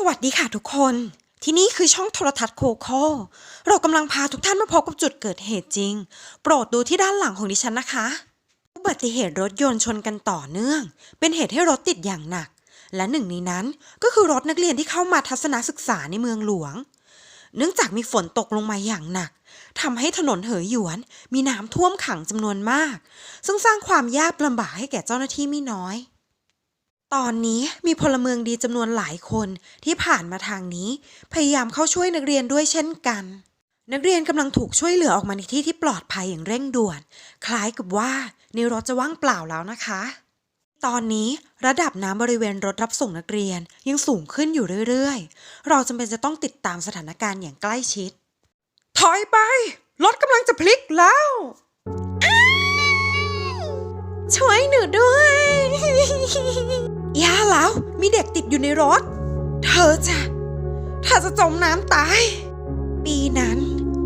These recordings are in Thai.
สวัสดีค่ะทุกคน ที่นี่คือช่องโทรทัศน์โคโคเรากำลังพาทุกท่านมาพบกับจุดเกิดเหตุจริง โปรดดูที่ด้านหลังของดิฉันนะคะ อุบัติเหตุรถยนต์ชนกันต่อเนื่อง เป็นเหตุให้รถติดอย่างหนัก และหนึ่งในนั้นก็คือรถนักเรียนที่เข้ามาทัศนศึกษาในเมืองหลวง เนื่องจากมีฝนตกลงมาอย่างหนักทำให้ถนนเหยหยวน มีน้ำท่วมขังจำนวนมาก ซึ่งสร้างความยากลำบากให้แก่เจ้าหน้าที่ไม่น้อย ตอนนี้มีพลเมืองดีจำนวนหลายคนที่ผ่านมาทางนี้ พยายามเข้าช่วยนักเรียนด้วยเช่นกัน นักเรียนกำลังถูกช่วยเหลือออกมาในที่ที่ปลอดภัยอย่างเร่งด่วน คล้ายกับว่าในรถจะว่างเปล่าแล้วนะคะ ตอนนี้ระดับน้ำบริเวณรถรับส่งนักเรียนยังสูงขึ้นอยู่เรื่อยๆ เราจำเป็นจะต้องติดตามสถานการณ์อย่างใกล้ชิด ถอยไป รถกำลังจะพลิกแล้วช่วยหนูด้วย ย่าแล้ว มีเด็กติดอยู่ในรถ เธอจะเธอจะจมน้ำตาย ปีนั้น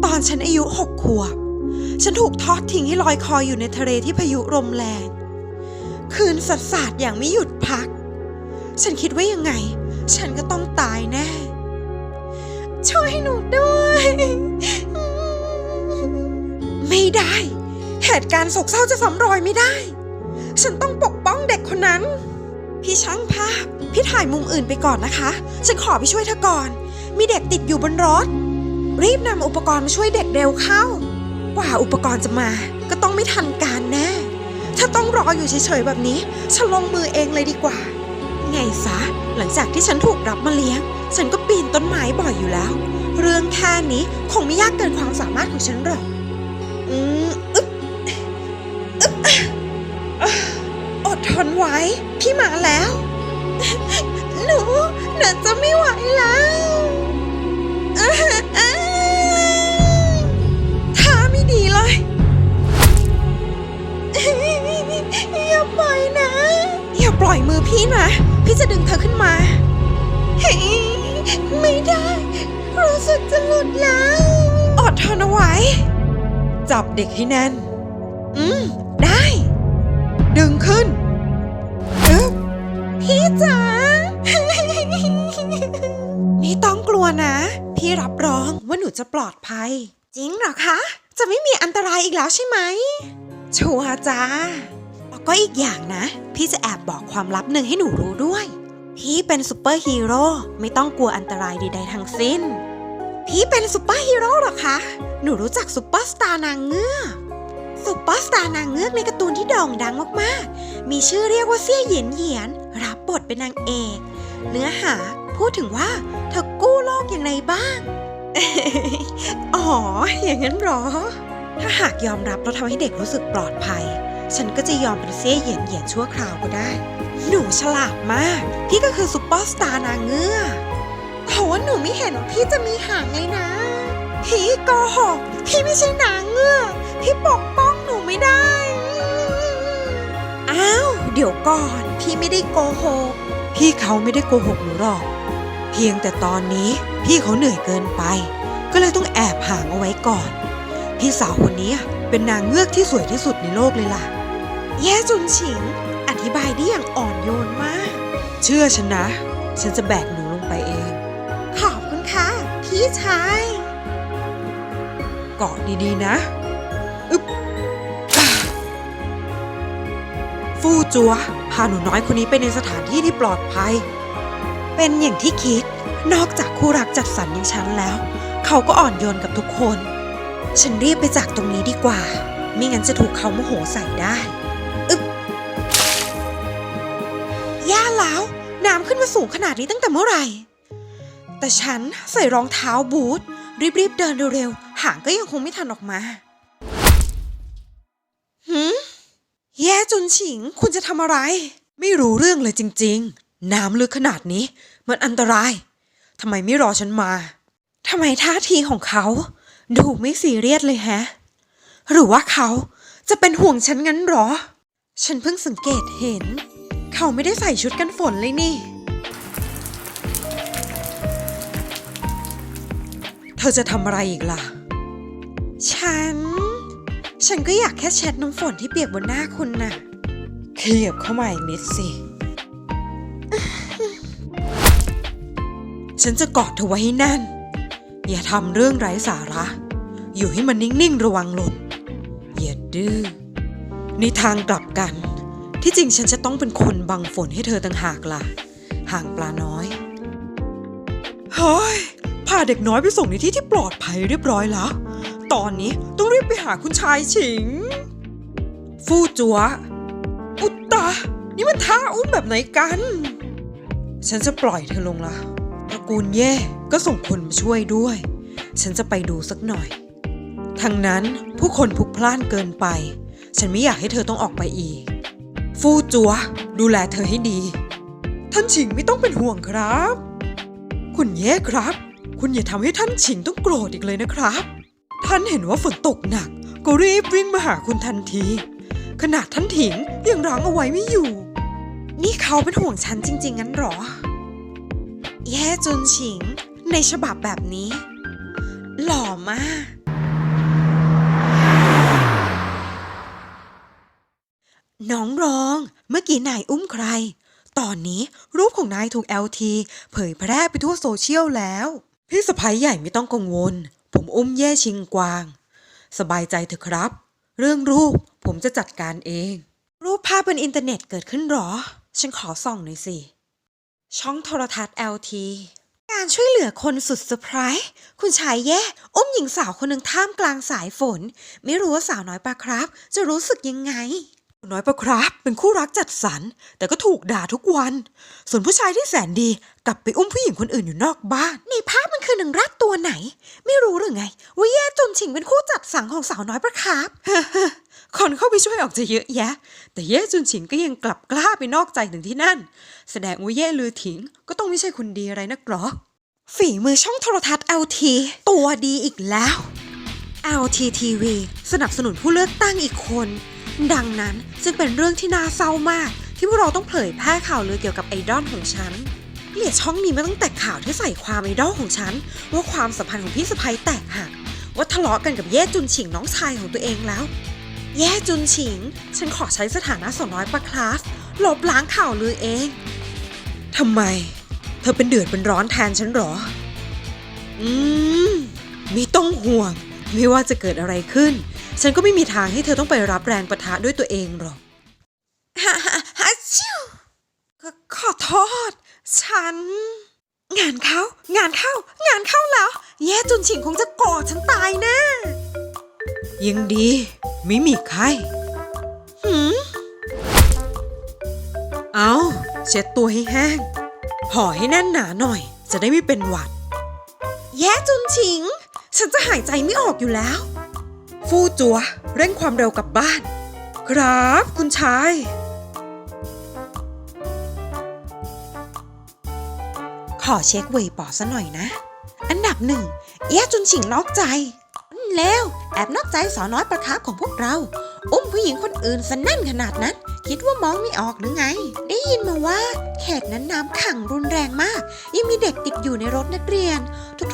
ตอนฉันอายุหกขวบ ฉันถูกทอดทิ้งให้ลอยคออยู่ในทะเลที่พายุลมแรง คืนสัตว์สาดอย่างไม่หยุดพัก ฉันคิดว่ายังไง ฉันก็ต้องตายแน่ ช่วยหนูด้วย ไม่ได้ เหตุการณ์โศกเศร้าจะซ้ำรอยไม่ได้ ฉันต้องปกป้องเด็กคนนั้น พี่ช่างภาพ พี่ถ่ายมุมอื่นไปก่อนนะคะ ฉันขอไปช่วยเธอก่อน มีเด็กติดอยู่บนรถ รีบนำอุปกรณ์มาช่วยเด็กเร็วเข้า กว่าอุปกรณ์จะมา ก็ต้องไม่ทันการแน่ถ้าต้องรออยู่เฉยๆแบบนี้ ฉันลงมือเองเลยดีกว่า ไงซะ หลังจากที่ฉันถูกรับมาเลี้ยง ฉันก็ปีนต้นไม้บ่อยอยู่แล้ว เรื่องแค่นี้คงไม่ยากเกินความสามารถของฉันหรอก อืม มาแล้ว หนูหนูจะไม่ไหวแล้วท่าไม่ดีเลยอย่าปล่อยนะ อย่าปล่อยมือพี่นะ พี่จะดึงเธอขึ้นมา ไม่ได้ รู้สึกจะหลุดแล้ว อดทนเอาไว้ จับเด็กให้แน่น อืม ได้ ดึงขึ้น พี่จ๋า ไม่ต้องกลัวนะ พี่รับรองว่าหนูจะปลอดภัย จริงเหรอคะ จะไม่มีอันตรายอีกแล้วใช่ไหม ชัวร์จ้าแล้วก็อีกอย่างนะ พี่จะแอบบอกความลับหนึ่งให้หนูรู้ด้วย พี่เป็นซูเปอร์ฮีโร่ไม่ต้องกลัวอันตรายใดๆทั้งสิ้น พี่เป็นซูเปอร์ฮีโร่เหรอคะ หนูรู้จักซูเปอร์สตาร์นางเงือก ซูเปอร์สตาร์นางเงือกในการ์ตูนที่โด่งดังมากๆ มีชื่อเรียกว่าเซี่ยเหยียนเหยียน รับบทเป็นนางเอก เนื้อหาพูดถึงว่าเธอกู้โลกอย่างไรบ้าง อ๋อ อย่างนั้นเหรอ ถ้าหากยอมรับแล้วทำให้เด็กรู้สึกปลอดภัย ฉันก็จะยอมเป็นเซี่ยเหยียนเหยียนชั่วคราวก็ได้ หนูฉลาดมาก พี่ก็คือซูเปอร์สตาร์นางเงือกแต่ว่าหนูไม่เห็นว่าพี่จะมีหางเลยนะ พี่โกหกพี่ไม่ใช่นางเงือกพี่ปกป้อง ไม่ได้ อ้าว เดี๋ยวก่อน พี่ไม่ได้โกหก พี่เขาไม่ได้โกหกหนูหรอก เพียงแต่ตอนนี้พี่เขาเหนื่อยเกินไป ก็เลยต้องแอบห่างเอาไว้ก่อน พี่สาวคนนี้เป็นนางเงือกที่สวยที่สุดในโลกเลยล่ะ แย่จุนฉิง อธิบายได้อย่างอ่อนโยนมาก เชื่อฉันนะ ฉันจะแบกหนูลงไปเอง ขอบคุณค่ะ พี่ชาย เกาะดีๆนะ ฟู่จัว พาหนูน้อยคนนี้ไปในสถานที่ที่ปลอดภัย เป็นอย่างที่คิด นอกจากคู่รักจัดสรรอย่างฉันแล้ว เขาก็อ่อนโยนกับทุกคน ฉันรีบไปจากตรงนี้ดีกว่า ไม่งั้นจะถูกเขาโมโหใส่ได้อึ๊บย่าแล้ว น้ำขึ้นมาสูงขนาดนี้ตั้งแต่เมื่อไหร่ แต่ฉันใส่รองเท้าบูทรีบๆเดินเร็วๆหางก็ยังคงไม่ทันออกมาหืม แย่จุนฉิง คุณจะทำอะไร ไม่รู้เรื่องเลยจริง ๆ น้ำลึกขนาดนี้ มันอันตรายทำไมไม่รอฉันมาทำไมท่าทีของเขา ดูไม่ซีเรียสเลยแฮะ หรือว่าเขาจะเป็นห่วงฉันงั้นหรอ ฉันเพิ่งสังเกตเห็น เขาไม่ได้ใส่ชุดกันฝนเลยนี่ เธอจะทำอะไรอีกล่ะ ฉัน ฉันก็อยากแค่เช็ดน้ำฝนที่เปียกบนหน้าคุณน่ะขยับเข้ามาอีกนิดสิ ฉันจะกอดเธอไว้ให้แน่น อย่าทำเรื่องไร้สาระ อยู่ให้มันนิ่ง ๆ ระวังหล่น อย่าดื้อ ในทางกลับกัน ที่จริงฉันจะต้องเป็นคนบังฝนให้เธอต่างหากล่ะ ห่างปลาน้อย เฮ้ย พาเด็กน้อยไปส่งในที่ที่ปลอดภัยเรียบร้อยแล้วต อนนี้ต้องรีบไปหาคุณชายฉิง ฟู่จัว อุตตา นี่มันท่าอุ้มแบบไหนกัน ฉันจะปล่อยเธอลงละตระกูลแย่ก็ส่งคนมาช่วยด้วย ฉันจะไปดูสักหน่อยทางนั้นผู้คนพลุกพล่านเกินไป ฉันไม่อยากให้เธอต้องออกไปอีก ฟู่จัว ดูแลเธอให้ดี ท่านฉิงไม่ต้องเป็นห่วงครับ คุณแย่ครับคุณอย่าทำให้ท่านฉิงต้องโกรธอีกเลยนะครับ ท่านเห็นว่าฝนตกหนัก ก็รีบวิ่งมาหาคุณทันที ขนาดท่านถิงยังรั้งเอาไว้ไม่อยู่ นี่เขาเป็นห่วงฉันจริง ๆ งั้นหรอ แย่จุนฉิง ในฉบับแบบนี้ หล่อมากน้องรอง เมื่อกี้นายอุ้มใคร ตอนนี้รูปของนายถูก LT เผยแพร่ไปทั่วโซเชียลแล้ว พี่สะพ้ยใหญ่ไม่ต้องกังวล ผมอุ้มแย่ชิงกวาง สบายใจเถอะครับ เรื่องรูปผมจะจัดการเอง รูปภาพบนอินเทอร์เน็ตเกิดขึ้นหรอ ฉันขอส่องหน่อยสิ ช่องโทรทัศน์ LT การช่วยเหลือคนสุดเซอร์ไพรส์คุณชายแย่อุ้มหญิงสาวคนหนึ่งท่ามกลางสายฝน ไม่รู้ว่าสาวน้อยปลาครับ จะรู้สึกยังไง น้อยปลาครับเป็นคู่รักจัดสรร แต่ก็ถูกด่าทุกวัน ส่วนผู้ชายที่แสนดีกลับไปอุ้มผู้หญิงคนอื่นอยู่นอกบ้านในภาพมันคือหนังรักตัวไหน ไม่รู้หรือไง ว่าแย่จนฉิงเป็นคู่จัดสรรของสาวน้อยปลาครับคนเข้าไปช่วยออกจะเยอะแยะ แต่เย่จุนฉิงก็ยังกลับกล้าไปนอกใจถึงที่นั่น แสดงว่าเย่ลือถิง ก็ต้องไม่ใช่คนดีอะไรนักหรอกฝีมือช่องโทรทัศน์ LT ตัวดีอีกแล้ว LTTV สนับสนุนผู้เลือกตั้งอีกคน ดังนั้นจึงเป็นเรื่องที่น่าเศร้ามาก ที่พวกเราต้องเผยแพร่ข่าวลือเกี่ยวกับไอดอลของฉันเกลียดช่องนี้มาตั้งแต่ข่าวที่ใส่ความไอดอลของฉัน ว่าความสัมพันธ์ของพี่สะใภ้แตกหักว่าทะเลาะกันกับเย่จุนฉิงน้องชายของตัวเองแล้ว แย่จุนฉิง ฉันขอใช้สถานะสาวน้อยประคลาสลบล้างข่าวลือเองทำไม เธอเป็นเดือดเป็นร้อนแทนฉันหรอ อืมไม่ต้องห่วง ไม่ว่าจะเกิดอะไรขึ้น ฉันก็ไม่มีทางให้เธอต้องไปรับแรงประทะด้วยตัวเองหรอกฮ่าฮ่าฮ่าชิวขอขอโทษ ฉัน งานเข้างานเข้า งานเข้าแล้ว แย่จุนฉิงคงจะโกรธฉันตายแน่ยังดี ไม่มีใครหืมเอาเช็ดตัวให้แห้งห่อให้แน่นหนาหน่อย จะได้ไม่เป็นหวัด แย่จุนฉิง ฉันจะหายใจไม่ออกอยู่แล้ว ฟู่จัวเร่งความเร็วกลับบ้าน ครับคุณชาย ขอเช็คเวยปอซะหน่อยนะ อันดับหนึ่งแย่จุนฉิงนอกใจ แล้วแอบนอกใจสอน้อยประคับของพวกเรา อุ้มผู้หญิงคนอื่นสนั่นขนาดนั้น คิดว่ามองไม่ออกหรือไง ได้ยินมาว่าแขกนั้นน้ำขังรุนแรงมาก ยังมีเด็กติดอยู่ในรถนักเรียน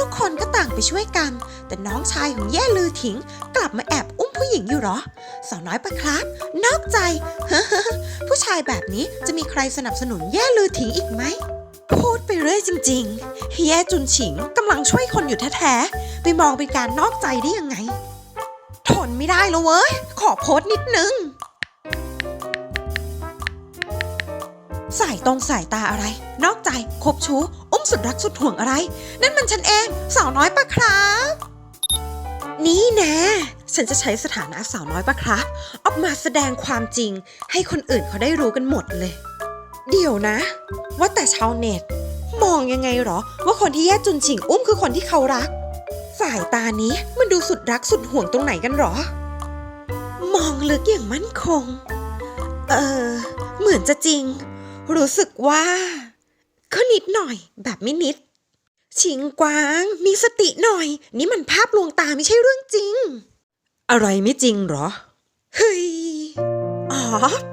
ทุกๆ คนก็ต่างไปช่วยกัน แต่น้องชายของแย่ลือถิง กลับมาแอบอุ้มผู้หญิงอยู่หรอ สาวน้อยประครับ นอกใจ ผู้ชายแบบนี้จะมีใครสนับสนุนแย่ลือถิงอีกไหมพูดไปเรื่อยจริงๆ แย่จุนฉิงกำลังช่วยคนอยู่แท้ๆ ไปมองเป็นการนอกใจได้ยังไง ทนไม่ได้แล้วเว้ย ขอโพสต์นิดนึง สายตรงสายตาอะไร นอกใจคบชู้ อุ้มสุดรักสุดห่วงอะไร นั่นมันฉันเองสาวน้อยปะครับ นี่นะฉันจะใช้สถานะสาวน้อยปะครับ ออกมาแสดงความจริง ให้คนอื่นเขาได้รู้กันหมดเลย เดี๋ยวนะ ว่าแต่ชาวเน็ต มองยังไงหรอ ว่าคนที่แย่จุนฉิงอุ้มคือคนที่เขารัก สายตานี้มันดูสุดรักสุดห่วงตรงไหนกันหรอ มองลึกอย่างมั่นคง เออเหมือนจะจริง รู้สึกว่า ก็นิดหน่อย แบบไม่นิด ชิงกวาง มีสติหน่อย นี่มันภาพลวงตาไม่ใช่เรื่องจริง อะไรไม่จริงหรอ เฮ้ย อ๋อ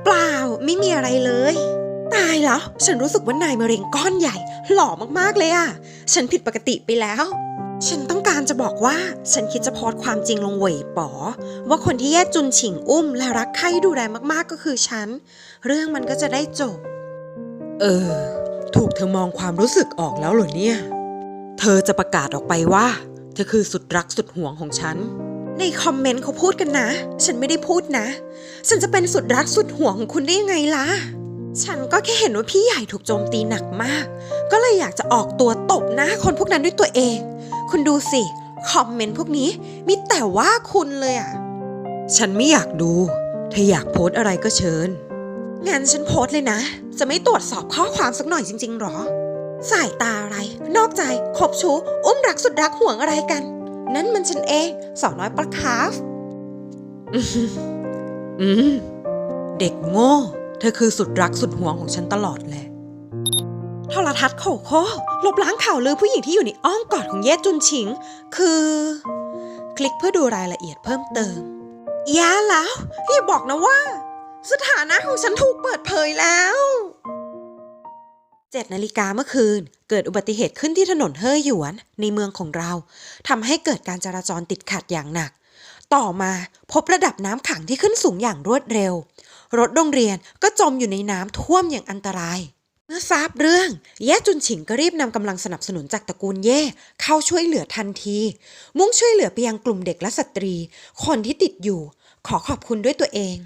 เปล่า ไม่มีอะไรเลย ตายแล้ว ฉันรู้สึกว่านายมะเร็งก้อนใหญ่ หล่อมากๆเลยอะฉันผิดปกติไปแล้วฉันต้องการจะบอกว่าฉันคิดจะโพสต์ความจริงลงเหวยป๋อ ว่าคนที่แย่จุนฉิงอุ้มและรักใคร่ดูแลมากๆก็คือฉัน เรื่องมันก็จะได้จบ เออ ถูกเธอมองความรู้สึกออกแล้วเหรอเนี่ย เธอจะประกาศออกไปว่า เธอคือสุดรักสุดห่วงของฉัน ในคอมเมนต์เขาพูดกันนะ ฉันไม่ได้พูดนะ ฉันจะเป็นสุดรักสุดห่วงของคุณได้ยังไงล่ะ ฉันก็แค่เห็นว่าพี่ใหญ่ถูกโจมตีหนักมาก ก็เลยอยากจะออกตัวตบหน้าคนพวกนั้นด้วยตัวเอง คุณดูสิ คอมเมนต์พวกนี้มีแต่ว่าคุณเลยอะฉันไม่อยากดู เธออยากโพสอะไรก็เชิญ งั้นฉันโพสต์เลยนะ จะไม่ตรวจสอบข้อความสักหน่อยจริง ๆ หรอ สายตาอะไร นอกใจคบชู้ อุ้มรักสุดรักห่วงอะไรกัน นั่นมันฉันเองสาวน้อยปลาคาฟอืมอืม เด็กโง่ เธอคือสุดรักสุดห่วงของฉันตลอดแหละโทรทัศน์โคโค่ลบล้างข่าวลือผู้หญิงที่อยู่ในอ้อมกอดของเย่จุนฉิง คือ คลิกเพื่อดูรายละเอียดเพิ่มเติมแย่แล้วอย่าบอกนะว่า สถานะของฉันถูกเปิดเผยแล้ว7นาฬิกาเมื่อคืน เกิดอุบัติเหตุขึ้นที่ถนนเฮ่อหยวน ในเมืองของเราทำให้เกิดการจราจรติดขัดอย่างหนัก ต่อมาพบระดับน้ำขังที่ขึ้นสูงอย่างรวดเร็ว รถโรงเรียนก็จมอยู่ในน้ำท่วมอย่างอันตราย เมื่อทราบเรื่อง แย่จุนฉิงก็รีบนำกำลังสนับสนุนจากตระกูลเย่เข้าช่วยเหลือทันที มุ่งช่วยเหลือไปยังกลุ่มเด็กและสตรี คนที่ติดอยู่ ขอขอบคุณด้วยตัวเอง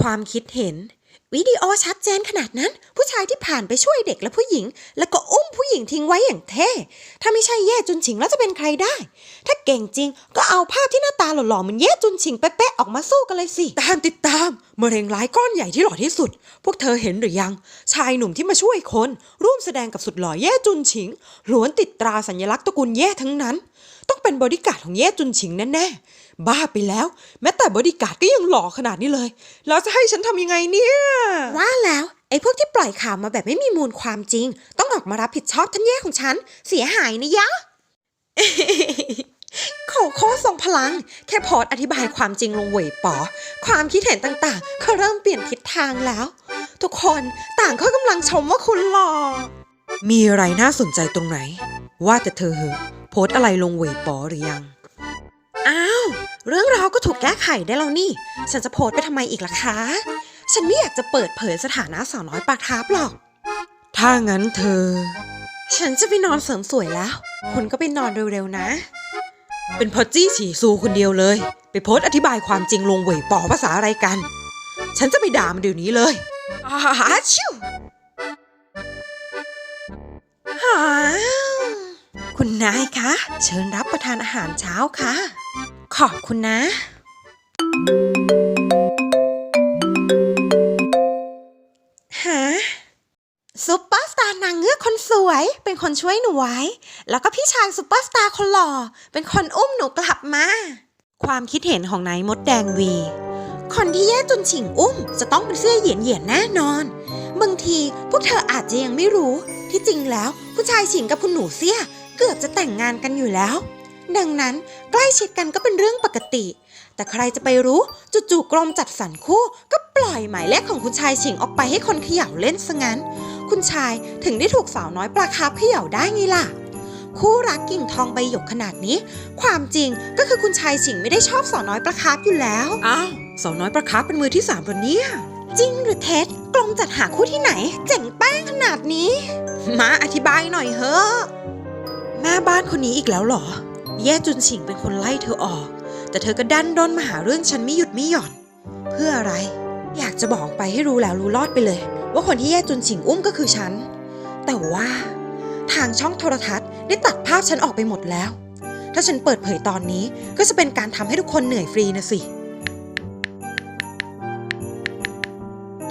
ความคิดเห็น วิดีโอชัดเจนขนาดนั้น ผู้ชายที่ผ่านไปช่วยเด็กและผู้หญิง แล้วก็อุ้มผู้หญิงทิ้งไว้อย่างเท่ ถ้าไม่ใช่แย่จุนฉิงแล้วจะเป็นใครได้ ถ้าเก่งจริงก็เอาภาพที่หน้าตาหล่อๆเหมือนแย่จุนฉิงเป๊ะๆออกมาสู้กันเลยสิ ตามติดตามมะเร็งร้ายก้อนใหญ่ที่หล่อที่สุด พวกเธอเห็นหรือยัง ชายหนุ่มที่มาช่วยคน ร่วมแสดงกับสุดหล่อแย่จุนฉิงล้วนติดตราสัญลักษณ์ตระกูลแย่ทั้งนั้น ต้องเป็นบริการดของแย่จุนฉิงแน่ๆ บ้าไปแล้ว แม้แต่บริการดก็ยังหล่อขนาดนี้เลย แล้วจะให้ฉันทำยังไงเนี่ย ว่าแล้วไอ้พวกที่ปล่อยข่าวมาแบบไม่มีมูลความจริง ต้องออกมารับผิดชอบท่านแย่ของฉัน เสียหายนะยะโคโค่ทรงพลัง แค่โพสต์อธิบายความจริงลงเว่ยป๋อ ความคิดเห็นต่างๆ ก็เริ่มเปลี่ยนทิศทางแล้ว ทุกคนต่างก็กำลังชมว่าคุณหล่อมีอะไรน่าสนใจตรงไหน ว่าแต่เธอเหอะโพสต์อะไรลงเว่ยป๋อหรือยัง อ้าว เรื่องราวก็ถูกแก้ไขได้แล้วนี่ ฉันจะโพสต์ไปทำไมอีกล่ะคะ ฉันไม่อยากจะเปิดเผยสถานะสาวน้อยปากทาบหรอก ถ้างั้นเธอ ฉันจะไปนอนเสริมสวยแล้ว คุณก็ไปนอนเร็วๆนะ เป็นพอจี้ฉีซูคนเดียวเลย ไปโพสต์อธิบายความจริงลงเว่ยป๋อภาษาอะไรกัน ฉันจะไปด่ามันเดี๋ยวนี้เลยอาชิว คุณนายคะ เชิญรับประทานอาหารเช้าค่ะ ขอบคุณนะฮะซุปเปอร์สตาร์นางเงือกคนสวย เป็นคนช่วยหนูไว้ แล้วก็พี่ชายซุปเปอร์สตาร์คนหล่อ เป็นคนอุ้มหนูกลับมา ความคิดเห็นของนายมดแดงวี คนที่แย่จนฉิงอุ้ม จะต้องเป็นเสื้อเหยียนเหยียนๆแน่นอน บางทีพวกเธออาจจะยังไม่รู้ ที่จริงแล้ว ผู้ชายฉิงกับคุณหนูเสี้ย เกือบจะแต่งงานกันอยู่แล้ว ดังนั้นใกล้ชิดกันก็เป็นเรื่องปกติ แต่ใครจะไปรู้จู่ๆกรมจัดสรรคู่ ก็ปล่อยหมายเลขของคุณชายฉิงออกไปให้คนเขย่าเล่นซะงั้น คุณชายถึงได้ถูกสาวน้อยปลาคาร์ฟเขย่าได้ไงล่ะคู่รักกิ่งทองใบหยกขนาดนี้ ความจริงก็คือคุณชายฉิงไม่ได้ชอบสาวน้อยปลาคาร์ฟอยู่แล้ว อ้าวสาวน้อยปลาคาร์ฟเป็นมือที่สามตัวเนี่ยจริงหรือเท็จกรมจัดหาคู่ที่ไหน เจ๋งแป้งขนาดนี้ มาอธิบายหน่อยเถอะ แม่บ้านคนนี้อีกแล้วหรอ แย่จุนฉิงเป็นคนไล่เธอออก แต่เธอก็ดันด้นมาหาเรื่องฉันไม่หยุดไม่หย่อน เพื่ออะไร อยากจะบอกไปให้รู้แล้วรู้รอดไปเลย ว่าคนที่แย่จุนฉิงอุ้มก็คือฉัน แต่ว่า ทางช่องโทรทัศน์ได้ตัดภาพฉันออกไปหมดแล้ว ถ้าฉันเปิดเผยตอนนี้ก็จะเป็นการทำให้ทุกคนเหนื่อยฟรีนะสิ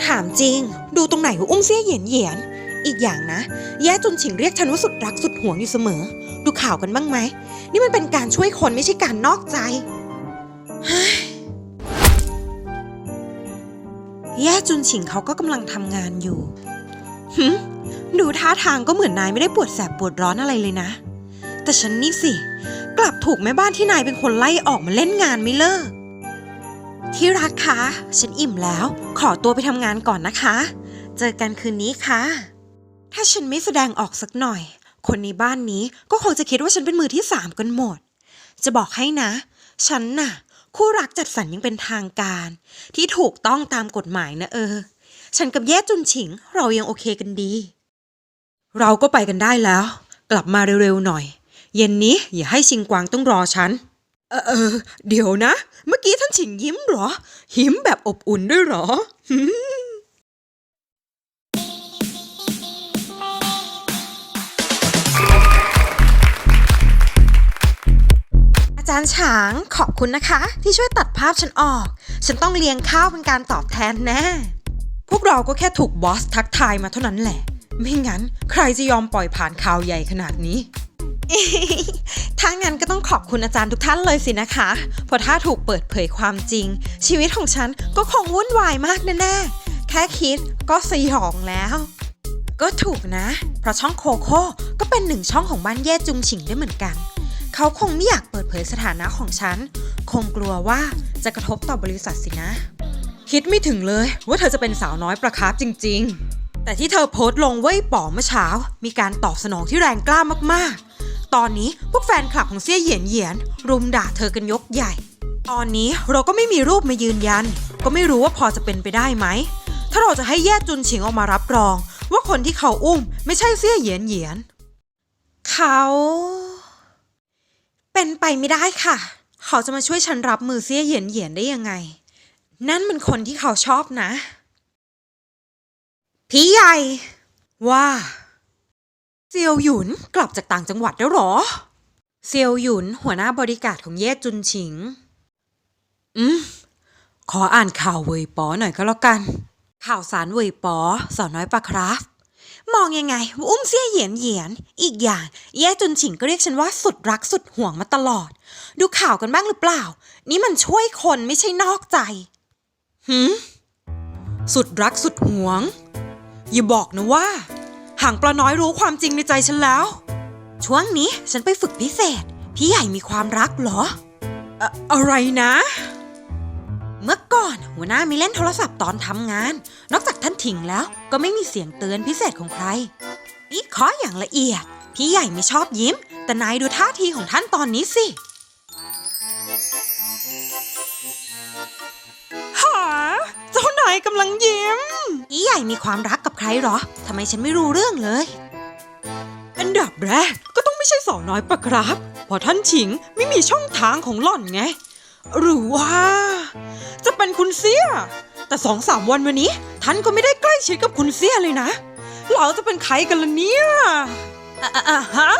ถามจริง ดูตรงไหนว่าอุ้มเสี้ยเหยียนเหยียนอีกอย่างนะ แย่จุนฉิงเรียกฉันว่าสุดรักสุดห่วงอยู่เสมอ ดูข่าวกันบ้างไหม นี่มันเป็นการช่วยคนไม่ใช่การนอกใจแย่จุนฉิงเขาก็กำลังทำงานอยู่หึดูท่าทางก็เหมือนนายไม่ได้ปวดแสบปวดร้อนอะไรเลยนะ แต่ฉันนี่สิ กลับถูกแม่บ้านที่นายเป็นคนไล่ออกมาเล่นงานไม่เลิก ที่รักคะ ฉันอิ่มแล้ว ขอตัวไปทำงานก่อนนะคะ เจอกันคืนนี้ค่ะ ถ้าฉันไม่แสดงออกสักหน่อย คนในบ้านนี้ก็คงจะคิดว่าฉันเป็นมือที่สามกันหมด จะบอกให้นะ ฉันน่ะ คู่รักจัดสรรยังเป็นทางการ ที่ถูกต้องตามกฎหมายนะเออ ฉันกับแย่จุนฉิง เรายังโอเคกันดี เราก็ไปกันได้แล้ว กลับมาเร็วๆหน่อย เย็นนี้อย่าให้ชิงกวางต้องรอฉันเออเออเดี๋ยวนะ เมื่อกี้ท่านฉิงยิ้มหรอยิ้มแบบอบอุ่นด้วยหรอาจารย์ฉางขอบคุณนะคะ ที่ช่วยตัดภาพฉันออก ฉันต้องเลี้ยงข้าวเป็นการตอบแทนแน่ พวกเราก็แค่ถูกบอสทักทายมาเท่านั้นแหละ ไม่งั้น ใครจะยอมปล่อยผ่านข่าวใหญ่ขนาดนี้ถ้างั้นก็ต้องขอบคุณอาจารย์ทุกท่านเลยสินะคะ เพราะถ้าถูกเปิดเผยความจริง ชีวิตของฉันก็คงวุ่นวายมากแน่ๆ แค่คิดก็สยองแล้ว ก็ถูกนะ เพราะช่องโคโค่ก็เป็นหนึ่งช่องของบ้านแย่จุงฉิงได้เหมือนกัน เขาคงไม่อยากเปิดเผยสถานะของฉัน คงกลัวว่าจะกระทบต่อบริษัทสินะ คิดไม่ถึงเลยว่าเธอจะเป็นสาวน้อยประครับจริง ๆ แต่ที่เธอโพสต์ลงเว้ยป๋อเมื่อเช้า มีการตอบสนองที่แรงกล้ามากๆ ตอนนี้พวกแฟนคลับของเซี่ยเหยียนเหยียน รุมด่าเธอกันยกใหญ่ ตอนนี้เราก็ไม่มีรูปมายืนยัน ก็ไม่รู้ว่าพอจะเป็นไปได้ไหม ถ้าเราจะให้แย่จุนฉิงออกมารับรอง ว่าคนที่เขาอุ้ม ไม่ใช่เซี่ยเหยียนเหยียน เขา เป็นไปไม่ได้ค่ะ เขาจะมาช่วยฉันรับมือเสี้ยเหยียนเหยียนได้ยังไง นั่นมันคนที่เขาชอบนะ พี่ใหญ่ว่าเซียวหยุนกลับจากต่างจังหวัดแล้วหรอ เซียวหยุนหัวหน้าบริการของเย่จุนฉิง อืม ขออ่านข่าวเวยป๋อหน่อยก็แล้วกัน ข่าวสารเวยป๋อสาวน้อยปลาครับ มองยังไงว่าอุ้มเสี้ยเหยียนเหยียน อีกอย่าง แย่จุนฉิงก็เรียกฉันว่าสุดรักสุดห่วงมาตลอด ดูข่าวกันบ้างหรือเปล่า นี่มันช่วยคนไม่ใช่นอกใจหืมสุดรักสุดห่วง อย่าบอกนะว่าหางปลาน้อยรู้ความจริงในใจฉันแล้ว ช่วงนี้ฉันไปฝึกพิเศษ พี่ใหญ่มีความรักเหรออะอะไรนะ เมื่อก่อนหัวหน้ามีเล่นโทรศัพท์ตอนทำงาน นอกจากท่านถิงแล้วก็ไม่มีเสียงเตือนพิเศษของใครวิเคราะห์อย่างละเอียด พี่ใหญ่ไม่ชอบยิ้ม แต่นายดูท่าทีของท่านตอนนี้สิหาเจ้านายกำลังยิ้ม พี่ใหญ่มีความรักกับใครเหรอทำไมฉันไม่รู้เรื่องเลย อันดับแรกก็ต้องไม่ใช่สาวน้อยปะครับเพราะท่านฉิงไม่มีช่องทางของหล่อนไง หรือว่า จะเป็นคุณเสีย แต่สองสามวันวันนี้ ท่านก็ไม่ได้ใกล้ชิดกับคุณเสียเลยนะ เราจะเป็นใครกันล่ะเนี่ยอะอะอะฮะ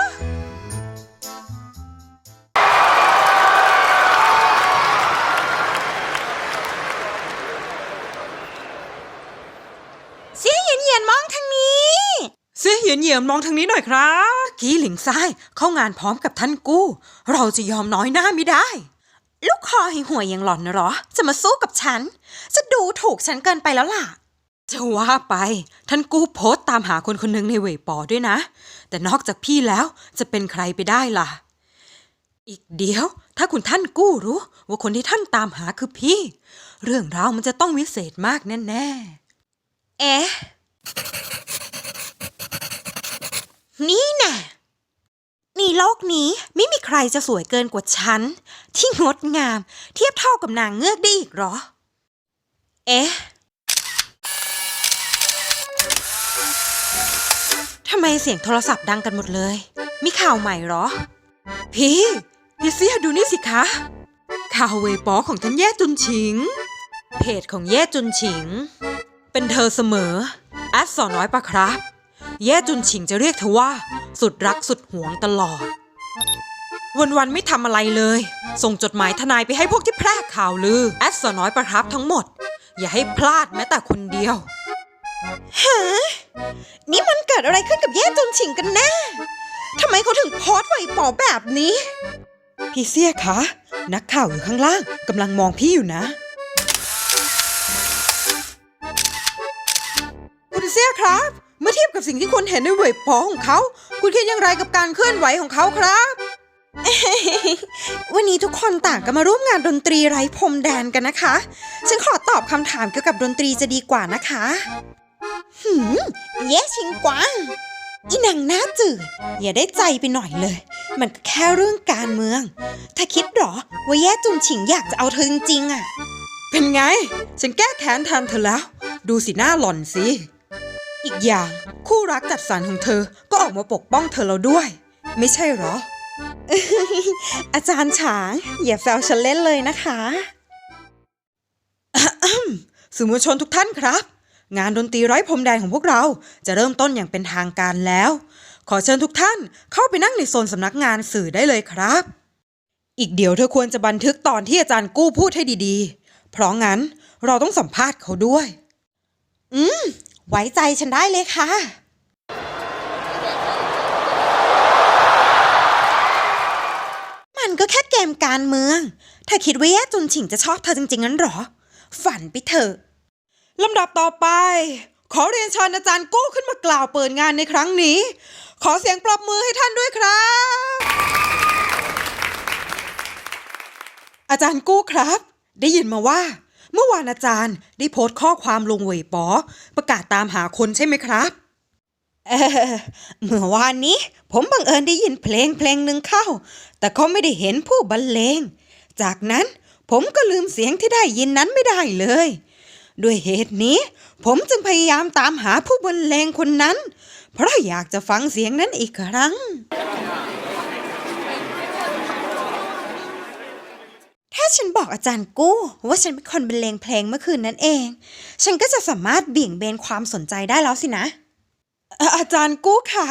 เสียเหยียนเหยียนมองทางนี้ เสียเหยียนเหยียนมองทางนี้หน่อยครับ กี้หลิงซ้ายเข้างานพร้อมกับท่านกู้ เราจะยอมน้อยหน้าไม่ได้ ลูกคอให้ห่วยอย่างหล่อนนะหรอ จะมาสู้กับฉัน จะดูถูกฉันเกินไปแล้วล่ะ จะว่าไป ท่านกู้โพสต์ตามหาคนคนหนึ่งในเว่ยปอด้วยนะ แต่นอกจากพี่แล้วจะเป็นใครไปได้ล่ะ อีกเดียว ถ้าคุณท่านกู้รู้ ว่าคนที่ท่านตามหาคือพี่ เรื่องราวมันจะต้องวิเศษมากแน่ๆ เอ๊ะ นี่น่ะ นี่โลกนี้ไม่มีใครจะสวยเกินกว่าฉัน ที่งดงาม เทียบเท่ากับนางเงือกได้อีกหรอ เอ๊ะทำไมเสียงโทรศัพท์ดังกันหมดเลย มีข่าวใหม่หรอ พี่พี่เสียดูนี่สิคะข่าวเวปอของท่านแย่จุนฉิง เพจของแย่จุนฉิง เป็นเธอเสมอแอดสอน้อยปะครับ แย่จุนฉิงจะเรียกเธอว่า สุดรักสุดหวงตลอด วันๆไม่ทำอะไรเลย ส่งจดหมายทนายไปให้พวกที่แพร่ข่าวลือ แอดสอน้อยปะครับทั้งหมด อย่าให้พลาดแม้แต่คนเดียวฮะนี่มันเกิดอะไรขึ้นกับแย่จุนฉิงกันแน่ทำไมเขาถึงโพสต์ไหวปอแบบนี้ พี่เสียคะ นักข่าวอยู่ข้างล่างกำลังมองพี่อยู่นะ คุณเสียครับ เมื่อเทียบกับสิ่งที่คุณเห็นในเว็บปอของเขา คุณคิดอย่างไรกับการเคลื่อนไหวของเขาครับ วันนี้ทุกคนต่างก็มาร่วมงานดนตรีไร้พรมแดนกันนะคะ ฉันขอตอบคำถามเกี่ยวกับดนตรีจะดีกว่านะคะ หืมเย่ชิงกวางอีหนังหน้าจืดอย่าได้ใจไปหน่อยเลย มันก็แค่เรื่องการเมือง ถ้าคิดเหรอ ว่าแย่จุนฉิงอยากจะเอาเธอจริงๆอะเป็นไง ฉันแก้แค้นแทนเธอแล้ว ดูสิหน้าหล่อนสิ อีกอย่างคู่รักจัดสรรของเธอก็ออกมาปกป้องเธอเราด้วย ไม่ใช่เหรอ อาจารย์ฉางอย่าแซวฉันเล่นเลยนะคะสื่อมวลชนทุกท่านครับ งานดนตรีไร้พรมแดนของพวกเราจะเริ่มต้นอย่างเป็นทางการแล้ว ขอเชิญทุกท่านเข้าไปนั่งในโซนสำนักงานสื่อได้เลยครับ อีกเดี๋ยวเธอควรจะบันทึกตอนที่อาจารย์กู้พูดให้ดีๆ เพราะงั้นเราต้องสัมภาษณ์เขาด้วย อืม ไว้ใจฉันได้เลยค่ะ มันก็แค่เกมการเมืองถ้าคิดว่าแย่จนฉิงจะชอบเธอจริงๆงั้นหรอ ฝันไปเถอะลำดับต่อไป ขอเรียนเชิญอาจารย์กู้ขึ้นมากล่าวเปิดงานในครั้งนี้ ขอเสียงปรบมือให้ท่านด้วยครับ อาจารย์กู้ครับ ได้ยินมาว่า เมื่อวานอาจารย์ได้โพสต์ข้อความลงเว่ยปอประกาศตามหาคนใช่ไหมครับ เออเมื่อวานนี้ ผมบังเอิญได้ยินเพลงเพลงหนึ่งเข้า แต่เขาไม่ได้เห็นผู้บรรเลง จากนั้นผมก็ลืมเสียงที่ได้ยินนั้นไม่ได้เลย ด้วยเหตุนี้ ผมจึงพยายามตามหาผู้บรรเลงคนนั้น เพราะอยากจะฟังเสียงนั้นอีกครั้ง ถ้าฉันบอกอาจารย์กู้ว่าฉันเป็นคนบรรเลงเพลงเมื่อคืนนั้นเอง ฉันก็จะสามารถเบี่ยงเบนความสนใจได้แล้วสินะ อาจารย์กู้คะ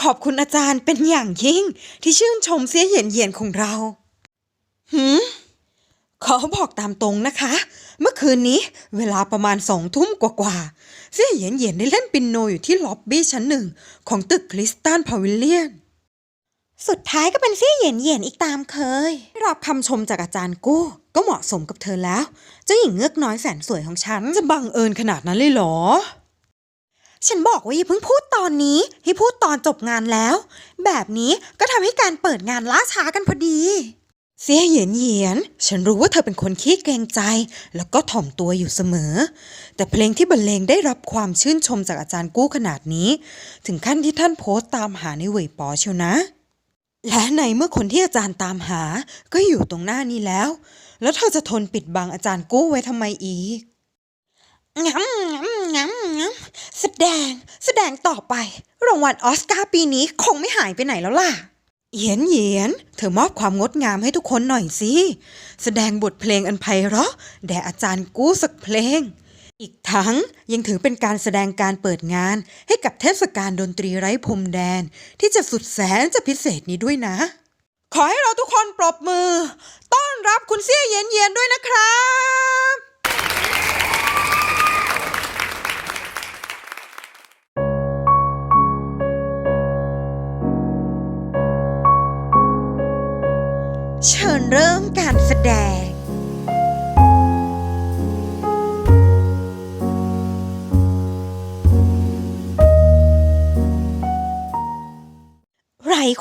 ขอบคุณอาจารย์เป็นอย่างยิ่ง ที่ชื่นชมเสียเหยียนเหยียนของเราหืมขอบอกตามตรงนะคะ เมื่อคืนนี้เวลาประมาณสองทุ่มกว่าๆเสียเหยียนเหยียนได้เล่นปินโนอยู่ที่ล็อบบี้ชั้นหนึ่งของตึกคริสตันพาวิเลียน สุดท้ายก็เป็นเสี้ยเหยียนเหยียนอีกตามเคยได้รับคำชมจากอาจารย์กู้ ก็เหมาะสมกับเธอแล้ว เจ้าหญิงเงือกน้อยแสนสวยของฉัน จะบังเอิญขนาดนั้นเลยเหรอ ฉันบอกว่าอย่าเพิ่งพูดตอนนี้ ให้พูดตอนจบงานแล้ว แบบนี้ก็ทำให้การเปิดงานล่าช้ากันพอดี เสียเหยียนเหยียน ฉันรู้ว่าเธอเป็นคนขี้เกรงใจ แล้วก็ถ่อมตัวอยู่เสมอ แต่เพลงที่บรรเลงได้รับความชื่นชมจากอาจารย์กู้ขนาดนี้ ถึงขั้นที่ท่านโพสต์ตามหาในเว่ยปอเชียวนะ และในเมื่อคนที่อาจารย์ตามหา ก็อยู่ตรงหน้านี้แล้ว แล้วเธอจะทนปิดบังอาจารย์กู้ไว้ทำไมอีกงำงำงำงำแสดง แสดงต่อไป รางวัลออสการ์ปีนี้คงไม่หายไปไหนแล้วล่ะเหยียนเหยียน เธอมอบความงดงามให้ทุกคนหน่อยสิ แสดงบทเพลงอันไพเราะ แด่อาจารย์กู้สักเพลง อีกทั้งยังถือเป็นการแสดงการเปิดงานให้กับเทศกาลดนตรีไร้พรมแดน ที่จะสุดแสนจะพิเศษนี้ด้วยนะ ขอให้เราทุกคนปรบมือ ต้อนรับคุณเสี่ยเย็นเย็นด้วยนะครับเชิญเริ่มการแสดง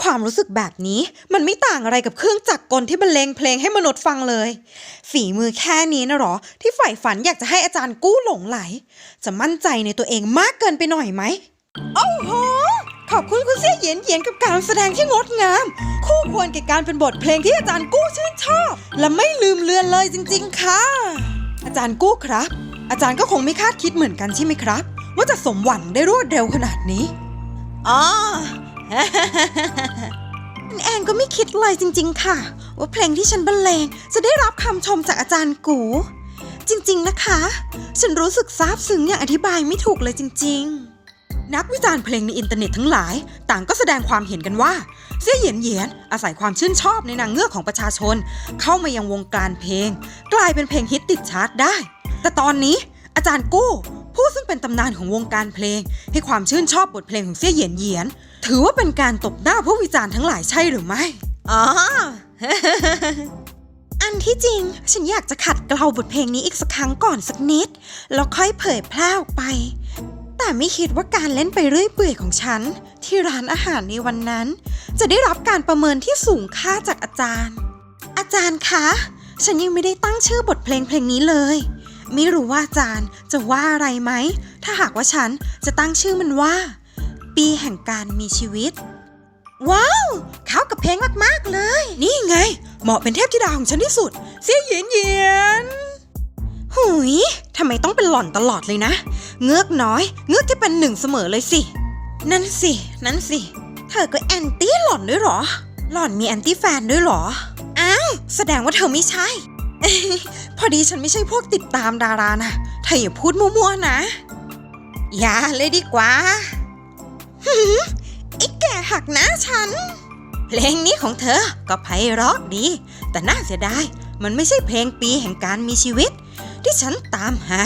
ความรู้สึกแบบนี้ มันไม่ต่างอะไรกับเครื่องจักรกลที่บรรเลงเพลงให้มนุษย์ฟังเลย ฝีมือแค่นี้นะหรอ ที่ใฝ่ฝันอยากจะให้อาจารย์กู้หลงไหล จะมั่นใจในตัวเองมากเกินไปหน่อยไหมโอ้โหขอบคุณคุณเสี่ยเหยียนเหยียนกับการแสดงที่งดงาม คู่ควรแก่การเป็นบทเพลงที่อาจารย์กู้ชื่นชอบ และไม่ลืมเลือนเลยจริง ๆ ค่ะ อาจารย์กู้ครับ อาจารย์ก็คงไม่คาดคิดเหมือนกันใช่ไหมครับ ว่าจะสมหวังได้รวดเร็วขนาดนี้อ๋อ แอนก็ไม่คิดเลยจริง ๆ ค่ะ ว่าเพลงที่ฉันบรรเลงจะได้รับคำชมจากอาจารย์กู จริง ๆ นะคะ ฉันรู้สึกซาบซึ้งอย่างอธิบายไม่ถูกเลยจริง ๆนักวิจารณ์เพลงในอินเทอร์เน็ตทั้งหลาย ต่างก็แสดงความเห็นกันว่า เสี่ยเหยียนเหยียน อาศัยความชื่นชอบในนางเงือกของประชาชน เข้ามายังวงการเพลง กลายเป็นเพลงฮิตติดชาร์ตได้ แต่ตอนนี้อาจารย์กู้ ผู้ซึ่งเป็นตำนานของวงการเพลง ให้ความชื่นชอบบทเพลงของเสี่ยเหยียนเหยียน ถือว่าเป็นการตบหน้าผู้วิจารณ์ทั้งหลายใช่หรือไม่อ๋ออันที่จริง ฉันอยากจะขัดเกลาบทเพลงนี้อีกสักครั้งก่อนสักนิด แล้วค่อยเผยแพร่ออกไป แต่ไม่คิดว่าการเล่นไปเรื่อยเปื่อยของฉัน ที่ร้านอาหารในวันนั้น จะได้รับการประเมินที่สูงค่าจากอาจารย์ อาจารย์คะ ฉันยังไม่ได้ตั้งชื่อบทเพลงเพลงนี้เลย ไม่รู้ว่าอาจารย์จะว่าอะไรไหม ถ้าหากว่าฉันจะตั้งชื่อมันว่า ปีแห่งการมีชีวิต ว้าว เข้ากับเพลงมาก ๆ เลย นี่ไง เหมาะเป็นเทพธิดาของฉันที่สุด เสียเยียนเยียนหุยทำไมต้องเป็นหล่อนตลอดเลยนะ เงือกน้อย เงือกที่เป็นหนึ่งเสมอเลยสิ นั่นสิ นั่นสิ เธอก็แอนตี้หล่อนด้วยหรอ หล่อนมีแอนตี้แฟนด้วยหรอ อ้าว แสดงว่าเธอไม่ใช่ พอดีฉันไม่ใช่พวกติดตามดารานะเธออย่าพูดมั่วๆนะ อย่าเลยดีกว่าหืมไอ้แก่หักน้าฉัน เพลงนี้ของเธอก็ไพเราะดี แต่น่าเสียดาย มันไม่ใช่เพลงปีแห่งการมีชีวิต ที่ฉันตามหา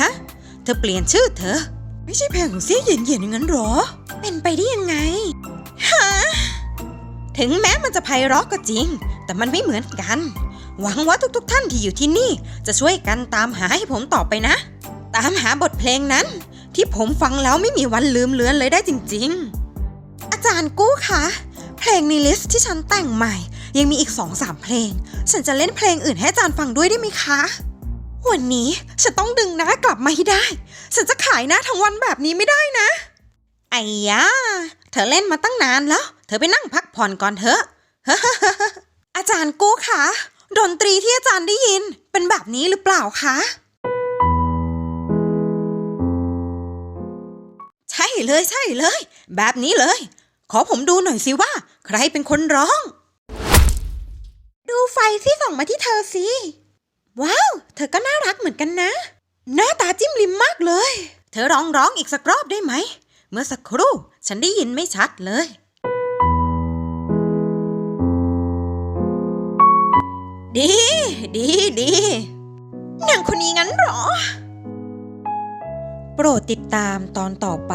เธอเปลี่ยนชื่อเธอ ไม่ใช่เพลงของเสียเย็นๆอย่างนั้นหรอ เป็นไปได้ยังไงฮะถึงแม้มันจะไพเราะก็จริง แต่มันไม่เหมือนกัน หวังว่าทุกๆ ท่านที่อยู่ที่นี่ จะช่วยกันตามหาให้ผมต่อไปนะ ตามหาบทเพลงนั้น ที่ผมฟังแล้วไม่มีวันลืมเลือนเลยได้จริง ๆ อาจารย์กู้คะเพลงในลิสต์ที่ฉันแต่งใหม่ ยังมีอีกสองสามเพลง ฉันจะเล่นเพลงอื่นให้อาจารย์ฟังด้วยได้ไหมคะ วันนี้ฉันต้องดึงหน้ากลับมาให้ได้ ฉันจะขายหน้าทั้งวันแบบนี้ไม่ได้นะ ไอ้ยาเธอเล่นมาตั้งนานแล้ว เธอไปนั่งพักผ่อนก่อนเถอะอาจารย์กู้คะ ดนตรีที่อาจารย์ได้ยินเป็นแบบนี้หรือเปล่าคะ ใช่เลยใช่เลย แบบนี้เลย ขอผมดูหน่อยสิว่า ใครเป็นคนร้อง ดูไฟที่ส่องมาที่เธอสิ ว้าว เธอก็น่ารักเหมือนกันนะ หน้าตาจิ้มลิมมากเลย เธอร้องร้องอีกสักรอบได้ไหม เมื่อสักครู่ ฉันได้ยินไม่ชัดเลย ดี ดีดีนางคนนี้งั้นหรอ โปรดติดตามตอนต่อไป